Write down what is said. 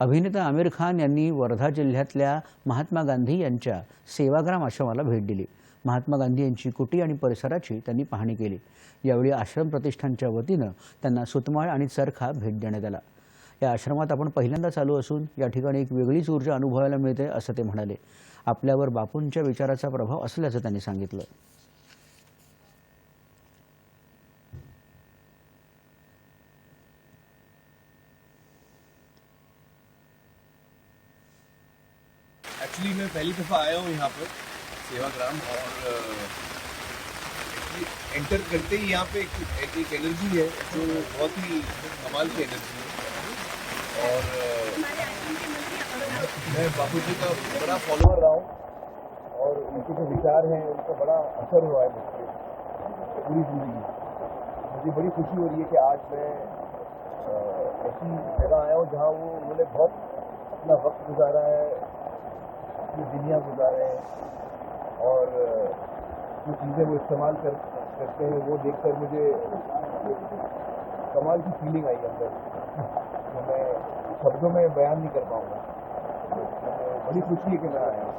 अभिनेता आमिर खान यांनी वर्धा जिल्ह्यातल्या महात्मा गांधी यांच्या सेवाग्राम आश्रमाला भेट दिली. महात्मा गांधी यांची कुटी आणि परिसराची त्यांनी पाहणी केली. यावेळी आश्रम प्रतिष्ठानच्या वतीनं त्यांना सुतमाळ आणि चरखा भेट देण्यात आला. या आश्रमात आपण पहिल्यांदा चालू असून या ठिकाणी एक वेगळीच ऊर्जा अनुभवायला मिळते असं ते म्हणाले. आपल्यावर बापूंच्या विचाराचा प्रभाव असल्याचं त्यांनी सांगितलं. एक्चुअली मैं पहली दफ़ा आया हूँ यहाँ पर सेवाग्राम और एंटर करते ही यहाँ पे एक, एक, एक एनर्जी है जो बहुत ही कमाल की एनर्जी है। और मैं बापू जी का बड़ा फॉलोअर रहा हूँ और उनके जो विचार हैं उनका बड़ा असर हुआ है मुझ पर ज़िंदगी। मुझे बड़ी खुशी हो रही है कि आज मैं ऐसी जगह आया हूँ जहाँ वो उन्होंने बहुत अपना वक्त गुजारा है अपनी दुनिया गुजारे हैं और जो चीज़ें वो इस्तेमाल कर, करते हैं, वो देखकर मुझे कमाल की फीलिंग आई अंदर। तो मैं शब्दों में बयान नहीं कर पाऊँगा। तो बड़ी खुशी है कि मैं आया हूँ।